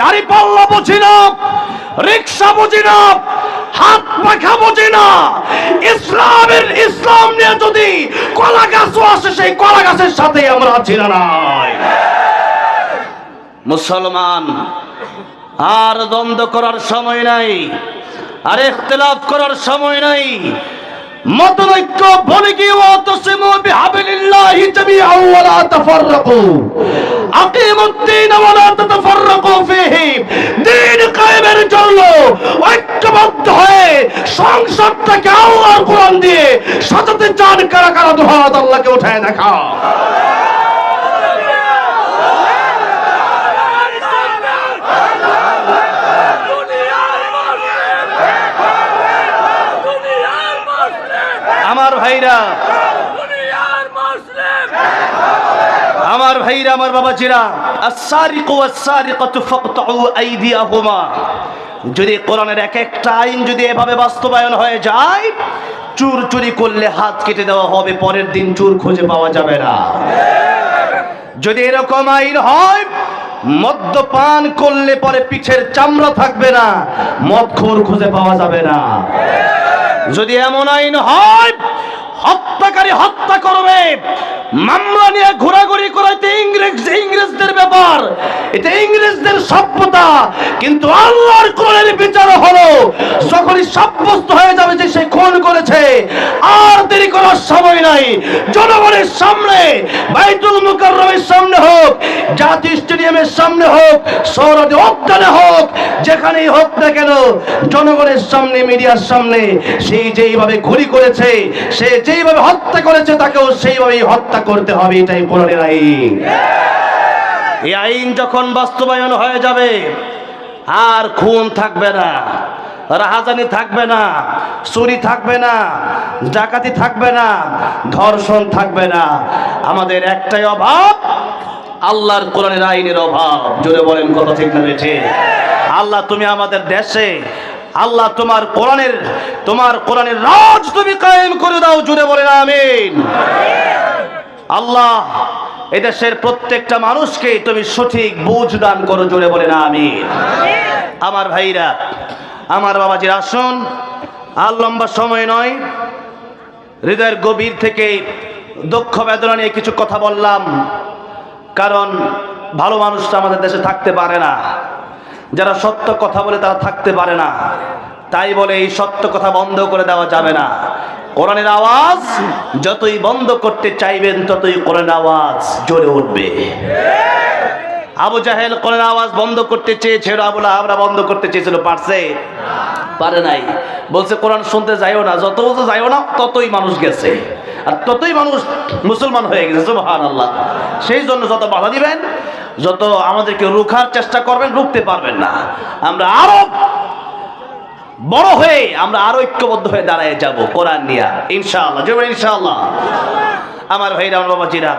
দাড়ি পাল্লা বুঝি না রিক্সা বুঝি না হাত পাখা বুঝি না। ইসলামের ইসলাম নিয়ে যদি কলা গাছও আসে সেই কলা গাছের সাথে আমরা আছি না। নাই মুসলমান আর দ্বন্দ্ব করার সময় নাই আর ইখতিলাফ করার সময় নাই। মতনৈক্য বলে কি ওয়াতাসিমু বিহাবিলিল্লাহি জামিআন ওয়া লা তাফাররাকু। আকিমুদ্দিন ওয়া লা তাতাফাররাকু ফীহি দ্বীন কায়েমের জন্য ঐক্যবদ্ধ হয়ে সংসদটাকে আল্লাহর কোরআন দিয়ে সাজাতে চান কারা কারা? দুহাত আল্লাহকে উঠায় দেখা। আমার ভাইরা আমার ভাইরা, আমার বাবা বাবাজিরা আসারিকু আসারিকাতু ফাকতাউ আইদিয়াহুমা। যদি কোরআনের এক একটা আইন যদি এভাবে বাস্তবায়ন হয়ে যায় চুর চুরি করলে হাত কেটে দেওয়া হবে, পরের দিন চুর খুঁজে পাওয়া যাবে না। যদি এরকম আইন হয়, মদ্যপান করলে পরে পিঠের চামড়া থাকবে না, মদখোর খুঁজে পাওয়া যাবে না। যদি এমন আইন হয় হত্যাকারী হত্যা করবে। মামলা নিয়ে ঘোরাঘুরি করাইতে ইংরেজ ইংরেজদের ব্যাপার, এটা ইংরেজদের সভ্যতা। কিন্তু আল্লাহর কোরআনের বিচার হলো, যখনই সাব্যস্ত হয়ে যাবে যে সে খুন করেছে আর দেরি করার সময় নাই। জনগণের সামনে, বাইতুল সামনে হোক জাতীয় স্টেডিয়ামের সামনে হোক সৌরদে হোক, যেখানেই হোক না কেন, জনগণের সামনে, মিডিয়ার সামনে সেই যেইভাবে ঘুরি করেছে, সে যেইভাবে হত্যা করেছে, তাকেও সেইভাবেই হত্যা করতে হবে, এটাই কোরআনের এই আইন যখন বাস্তবায়ন হয়ে যাবে, আর খুন থাকবে না। রাহাজানি থাকবে না, চুরি থাকবে না, ডাকাতি থাকবে না, ধর্ষণ থাকবে না। আমাদের একটাই অভাব, আল্লাহর কোরআনের আইনের অভাব। জোরে বলেন কথা ঠিক না আল্লাহ তুমি আমাদের দেশে, আল্লাহ তোমার কোরআনের তোমার কোরআনের রাজ তুমি কায়েম করে দাও জুড়ে বলেন আমিন। আল্লাহ এদেশের প্রত্যেকটা মানুষকে তুমি সঠিক বুঝ দান করো, জোরে বলেন আমিন। আমার ভাইরা আমার বাবাজির আসুন। আর লম্বা সময় নয়। হৃদয়ের গভীর থেকে দক্ষ বেদনা নিয়ে কিছু কথা বললাম। কারণ ভালো মানুষটা আমাদের দেশে থাকতে পারে না। যারা সত্য কথা বলে তারা থাকতে পারে না। তাই বলে এই সত্য কথা বন্ধ করে দেওয়া যাবে না। কোরআনের আওয়াজ যতই বন্ধ করতে চাইবেন, ততই কোরআনের আওয়াজ জোরে উঠবে। আবু জাহেল কোরআনের আওয়াজ বন্ধ করতে চেয়েছিল আবুল আমরা বন্ধ করতে চেয়েছিল, পারছে? পারে নাই। বলছে, কোরআন শুনতে যাইও না, যত যাইও না, ততই মানুষ গেছে। আর ততই মানুষ মুসলমান হয়ে গেছে সুবহান আল্লাহ সেই জন্য যত বাধা দিবেন, যত আমাদেরকে রুখার চেষ্টা করবেন, রুখতে পারবেন না। আমরা আরও বড় হয়ে, আমরা আরও ঐক্যবদ্ধ হয়ে দাঁড়ায় যাব, কোরআন নিয়া। ইনশাআল্লাহ বলেন, ইনশাআল্লাহ। আমার ভাইরা, আমার বাবাজিরা